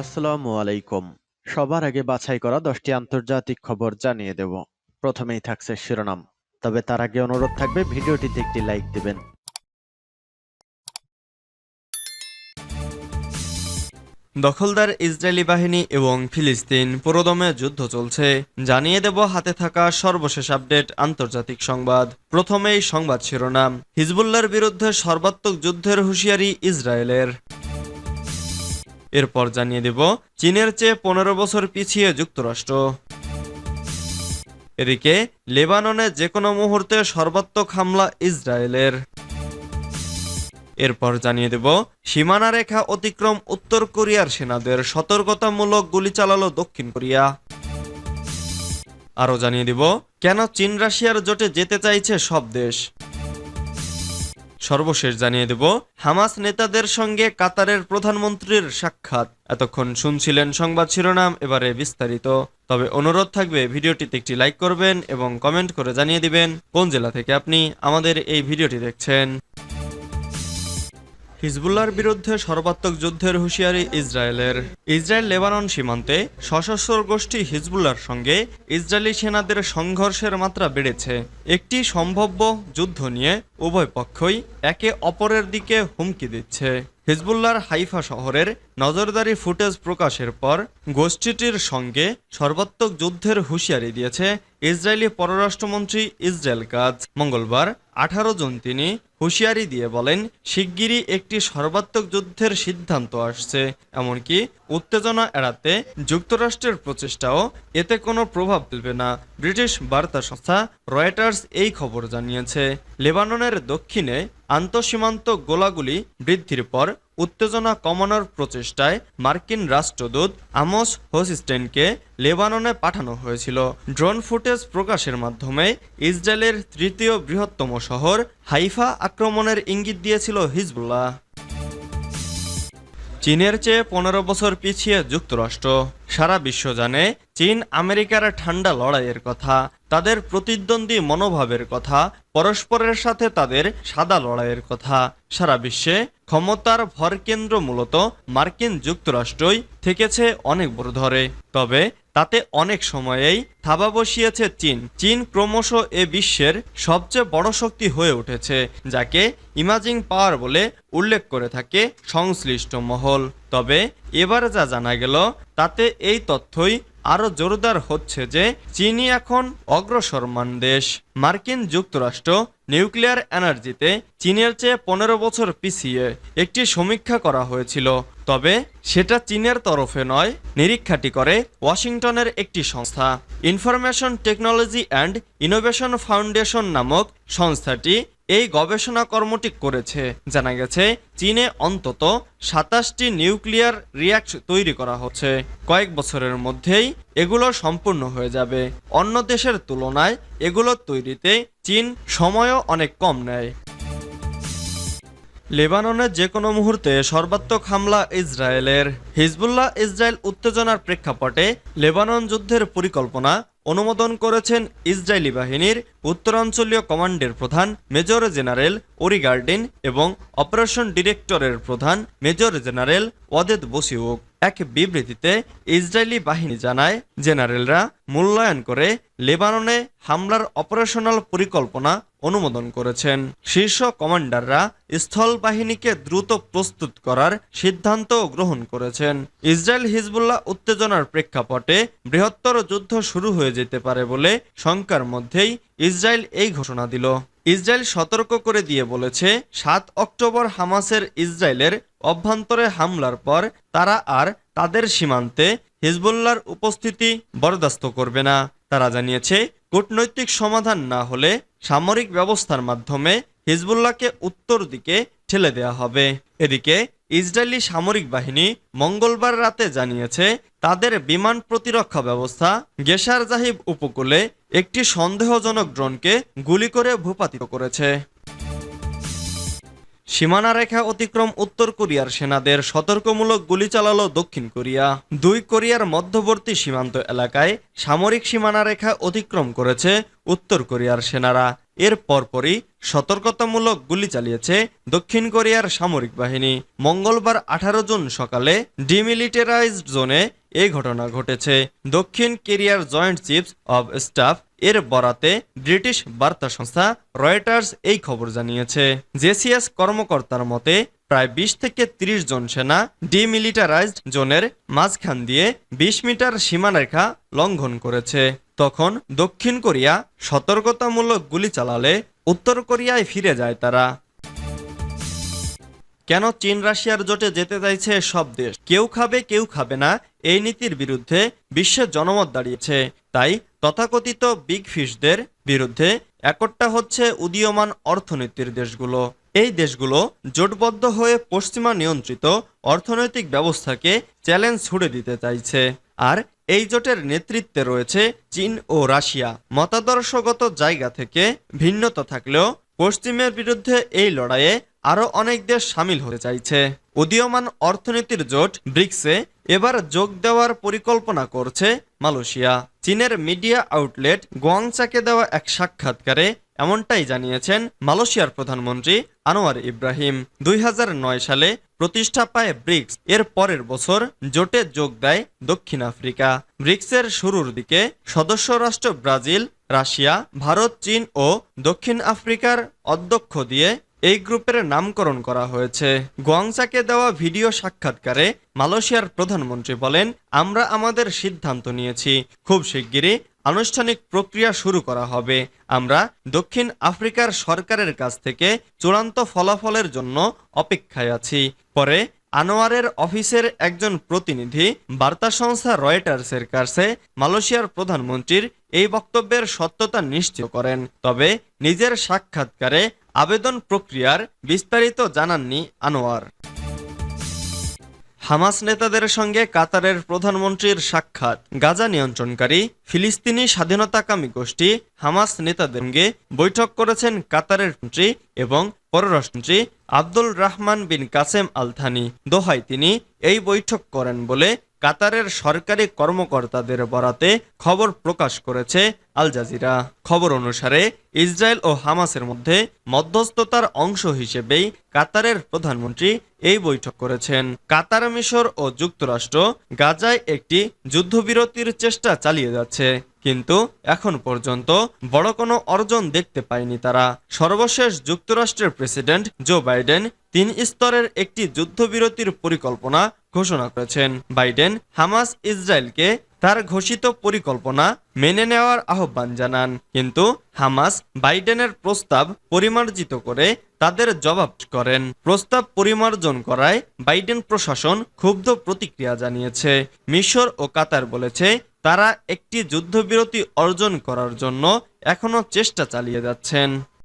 আসসালামু আলাইকুম। সবার আগে বাছাই করা দশটি আন্তর্জাতিক খবর জানিয়ে দেব। প্রথমেই থাকছে শিরোনাম। তবে তার আগে অনুরোধ থাকবে, ভিডিওটিতে একটি লাইক দিবেন। দখলদার ইসরায়েলি বাহিনী এবং ফিলিস্তিন পুরোদমে যুদ্ধ চলছে। জানিয়ে দেব, হাতে থাকা সর্বশেষ আপডেট, আন্তর্জাতিক সংবাদ। প্রথমেই সংবাদ শিরোনাম। হিজবুল্লার বিরুদ্ধে সর্বাত্মক যুদ্ধের হুঁশিয়ারি ইসরায়েলের। এরপর জানিয়ে দেব, চীনের চেয়ে পনেরো বছর পিছিয়ে যুক্তরাষ্ট্র। এদিকে, লেবাননে যে কোনো মুহূর্তে সর্বাত্মক হামলা ইসরায়েলের। এরপর জানিয়ে দেব, সীমানা রেখা অতিক্রম উত্তর কোরিয়ার সেনাদের সতর্কতামূলক গুলি চালালো দক্ষিণ কোরিয়া। আরও জানিয়ে দিব, কেন চীন রাশিয়ার জোটে যেতে চাইছে সব দেশ? সর্বশেষ জানিয়ে দেব, হামাস নেতাদের সঙ্গে কাতারের প্রধানমন্ত্রীর সাক্ষাৎ। এতক্ষণ শুনছিলেন সংবাদ শিরোনাম, এবারে বিস্তারিত। তবে অনুরোধ থাকবে, ভিডিওটিতে একটি লাইক করবেন এবং কমেন্ট করে জানিয়ে দিবেন, কোন জেলা থেকে আপনি আমাদের এই ভিডিওটি দেখছেন। হিজবুল্লাহর বিরুদ্ধে সর্বাত্মক যুদ্ধের হুঁশিয়ারি ইসরায়েলের। ইসরায়েল লেবানন সীমান্তে সশস্ত্র গোষ্ঠী হিজবুল্লাহর সঙ্গে ইসরায়েলি সেনাদের সংঘর্ষের মাত্রা বেড়েছে। একটি সম্ভাব্য যুদ্ধ নিয়ে উভয় পক্ষই একে অপরের দিকে হুমকি দিচ্ছে। হিজবুল্লাহর হাইফা শহরের নজরদারি ফুটেজ প্রকাশের পর গোষ্ঠীটির সঙ্গে সর্বাত্মক যুদ্ধের হুঁশিয়ারি দিয়েছে ইসরায়েলি পররাষ্ট্রমন্ত্রী ইসরায়েল কাজ মঙ্গলবার আঠারো জন তিনি হুঁশিয়ারি দিয়ে বলেন, শিগগিরই একটি সর্বাত্মক যুদ্ধের সিদ্ধান্ত আসছে। এমনকি উত্তেজনা এড়াতে যুক্তরাষ্ট্রের প্রচেষ্টাও এতে কোনো প্রভাব ফেলবে না। ব্রিটিশ বার্তা সংস্থা রয়টার্স এই খবর জানিয়েছে। লেবাননের দক্ষিণে আন্তঃসীমান্ত গোলাগুলি বৃদ্ধির পর উত্তেজনা কমানোর প্রচেষ্টায় মার্কিন রাষ্ট্রদূত আমস হোসিস্টেনকে লেবাননে পাঠানো হয়েছিল। ড্রোন ফুটেজ প্রকাশের মাধ্যমে ইসরায়েলের তৃতীয় বৃহত্তম শহর হাইফা আক্রমণের ইঙ্গিত দিয়েছিল হিজবুল্লাহ। চীনের চেয়ে পনেরো বছর পিছিয়ে যুক্তরাষ্ট্র। সারা বিশ্ব জানে চীন আমেরিকার ঠান্ডা লড়াইয়ের কথা, তাদের প্রতিদ্বন্দ্বী মনোভাবের কথা, পরস্পরের সাথে তাদের সাদা লড়াইয়ের কথা। সারা বিশ্বে ক্ষমতার ভরকেন্দ্র মূলত মার্কিন যুক্তরাষ্ট্রই থেকেছে অনেক বড় ধরে। তবে তাতে অনেক সময়েই থাবা বসিয়েছে চীন। চীন ক্রমশ এ বিশ্বের সবচেয়ে বড় শক্তি হয়ে উঠেছে, যাকে ইমাজিং পাওয়ার বলে উল্লেখ করে থাকে সংশ্লিষ্ট মহল। তবে এবার যা জানা গেল, তাতে এই তথ্যই আরও জোরদার হচ্ছে যে চীনই এখন অগ্রসরমান দেশ। মার্কিন যুক্তরাষ্ট্র নিউক্লিয়ার এনার্জিতে চীনের চেয়ে পনেরো বছর পিছিয়ে একটি সমীক্ষা করা হয়েছিল। তবে সেটা চীনের তরফে নয়, নিরীক্ষাটি করে ওয়াশিংটনের একটি সংস্থা। Information Technology and Innovation Foundation নামক সংস্থাটি এই গবেষণা কর্মটি করেছে। জানা গেছে, চীনে অন্তত সাতাশটি নিউক্লিয়ার রিয়াক্ট তৈরি করা হচ্ছে। কয়েক বছরের মধ্যেই এগুলো সম্পূর্ণ হয়ে যাবে। অন্য দেশের তুলনায় এগুলো তৈরিতে চীন সময়ও অনেক কম নেয়। লেবাননের যে কোনো মুহূর্তে সর্বাত্মক হামলা ইসরায়েলের। হিজবুল্লাহ ইসরায়েল উত্তেজনার প্রেক্ষাপটে লেবানন যুদ্ধের পরিকল্পনা অনুমোদন করেছেন ইসরায়েলি বাহিনীর উত্তরাঞ্চলীয় কমান্ডের প্রধান মেজর জেনারেল ওরিগার্ডিন এবং অপারেশন ডিরেক্টরের প্রধান মেজর জেনারেল ওয়াদেদ বসিউক। এক বিবৃতিতে ইসরায়েলি বাহিনী জানায়, জেনারেলরা মূল্যায়ন করে লেবাননে হামলার অপারেশনাল পরিকল্পনা অনুমোদন করেছেন। শীর্ষ কমান্ডাররা স্থল বাহিনীকে দ্রুত প্রস্তুত করার সিদ্ধান্ত গ্রহণ করেছেন। ইসরায়েল হিজবুল্লাহ উত্তেজনার প্রেক্ষাপটে বৃহত্তর যুদ্ধ শুরু হয়ে যেতে পারে বলে শঙ্কার মধ্যেই ইসরায়েল এই ঘোষণা দিল। ইসরায়েল সতর্ক করে দিয়ে বলেছে, সাত অক্টোবর হামাসের ইসরায়েলের অভ্যন্তরে হামলার পর তারা আর তাদের সীমান্তে হিজবুল্লাহর উপস্থিতি বরদাস্ত করবে না। তারা জানিয়েছে, কূটনৈতিক সমাধান না হলে সামরিক ব্যবস্থার মাধ্যমে হিজবুল্লাহকে উত্তর দিকে ঠেলে দেওয়া হবে। এদিকে ইসরায়েলি সামরিক বাহিনী মঙ্গলবার রাতে জানিয়েছে, তাদের বিমান প্রতিরক্ষা ব্যবস্থা গেসার জাহিব উপকূলে একটি সন্দেহজনক ড্রোনকে গুলি করে ভূপাতিত করেছে। সীমানা রেখা অতিক্রম উত্তর কোরিয়ার সেনাদের সতর্কমূলক গুলি চালালো দক্ষিণ কোরিয়া। দুই কোরিয়ার মধ্যবর্তী সীমান্ত এলাকায় সামরিক সীমানা রেখা অতিক্রম করেছে উত্তর কোরিয়ার সেনারা। এর পরপরই সতর্কতামূলক গুলি চালিয়েছে দক্ষিণ কোরিয়ার সামরিক বাহিনী। মঙ্গলবার আঠারো জুন সকালে ডিমিলিটারাইজড জোনে এই ঘটনা ঘটেছে দক্ষিণ কেরিয়ার জয়েন্ট চিফস অব স্টাফ এর বরাতে ব্রিটিশ বার্তা সংস্থা রয়টার্স এই খবর জানিয়েছে। জেসিএস কর্মকর্তার মতে, প্রায় বিশ থেকে ৩০ জন সেনা ডিমিলিটারাইজড জোনের মাঝখান দিয়ে ২০ মিটার সীমারেখা লঙ্ঘন করেছে। তখন দক্ষিণ কোরিয়া সতর্কতামূলক গুলি চালালে উত্তর কোরিয়ায় ফিরে যায় তারা। কেন চীন রাশিয়ার জোটে যেতে চাইছে সব দেশ? কেউ খাবে কেউ খাবে না, এই নীতির বিরুদ্ধে বিশ্বের জনমত দাঁড়িয়েছে। তাই তথাকথিত বিগ ফিশদের বিরুদ্ধে একটা হচ্ছে উদীয়মান অর্থনীতির দেশগুলো। এই দেশগুলো জোটবদ্ধ হয়ে পশ্চিমা নিয়ন্ত্রিত অর্থনৈতিক ব্যবস্থাকে চ্যালেঞ্জ ছুড়ে দিতে চাইছে। আর এই জোটের নেতৃত্বে রয়েছে চীন ও রাশিয়া। মতাদর্শগত জায়গা থেকে ভিন্নতা থাকলেও পশ্চিমের বিরুদ্ধে এই লড়াইয়ে আরও অনেক দেশ সামিল হতে চাইছে। উদীয়মান অর্থনীতির জোট ব্রিক্সে এবার যোগ দেওয়ার পরিকল্পনা করছে মালয়েশিয়া। চীনের মিডিয়া আউটলেট গোয়াংচাকে দেওয়া এক সাক্ষাৎকারে এমনটাই জানিয়েছেন মালয়েশিয়ার প্রধানমন্ত্রী আনোয়ার ইব্রাহিম। দুই হাজার নয় সালে প্রতিষ্ঠা পায় ব্রিক্স। এর পরের বছর জোটে যোগ দেয় দক্ষিণ আফ্রিকা। ব্রিক্সের শুরুর দিকে সদস্য রাষ্ট্র ব্রাজিল, রাশিয়া, ভারত, চীন ও দক্ষিণ আফ্রিকার অধ্যক্ষ দিয়ে এই গ্রুপের নামকরণ করা হয়েছে। গোয়াংসাকে দেওয়া ভিডিও সাক্ষাৎকারে মালয়েশিয়ার প্রধানমন্ত্রী বলেন, আমরা আমাদের সিদ্ধান্ত নিয়েছি। খুব শিগগিরই আনুষ্ঠানিক প্রক্রিয়া শুরু করা হবে। আমরা দক্ষিণ আফ্রিকার সরকারের কাছ থেকে চূড়ান্ত ফলাফলের জন্য অপেক্ষায় আছি। পরে আনোয়ারের অফিসের একজন প্রতিনিধি বার্তা সংস্থা রয়টার্সের কাছে মালয়েশিয়ার প্রধানমন্ত্রীর এই বক্তব্যের সত্যতা নিশ্চিত করেন। তবে নিজের সাক্ষাৎকারে আবেদন প্রক্রিয়ার বিস্তারিত জানাননি আনোয়ার। হামাস নেতাদের সঙ্গে কাতারের প্রধানমন্ত্রীর সাক্ষাৎ। গাজা নিয়ন্ত্রণকারী ফিলিস্তিনি স্বাধীনতাকামী গোষ্ঠী হামাস নেতাদের সঙ্গে বৈঠক করেছেন কাতারের মন্ত্রী এবং পররাষ্ট্রমন্ত্রী Abdul Rahman bin Kasem Al Thani দোহায় তিনি এই বৈঠক করেন বলে কাতারের সরকারি কর্মকর্তাদের বরাতে খবর প্রকাশ করেছে আল জাজিরা। খবর অনুসারে, ইসরায়েল ও হামাসের মধ্যে মধ্যস্থতার অংশ হিসেবেই কাতারের প্রধানমন্ত্রী এই বৈঠক করেছেন। কাতার মিশর ও যুক্তরাষ্ট্র গাজায় একটি যুদ্ধবিরতির চেষ্টা চালিয়ে যাচ্ছে, কিন্তু এখন পর্যন্ত বড় কোনো অর্জন দেখতে পায়নি তারা। সর্বশেষ যুক্তরাষ্ট্রের প্রেসিডেন্ট জো বাইডেন তিন স্তরের একটি যুদ্ধবিরতির পরিকল্পনা ঘোষণা করেছেন বাইডেন হামাস ইসরায়েলকে তার ঘোষিত পরিকল্পনা মেনে নেওয়ার আহ্বান জানান। কিন্তু হামাস বাইডেনের প্রস্তাব পরিমার্জিত করে তাদের জবাব করেন। প্রস্তাব পরিমার্জন করায় বাইডেন প্রশাসন ক্ষুব্ধ প্রতিক্রিয়া জানিয়েছে। মিশর ও কাতার বলেছে, তারা একটি যুদ্ধবিরতি অর্জন করার জন্য এখনও চেষ্টা চালিয়ে যাচ্ছেন।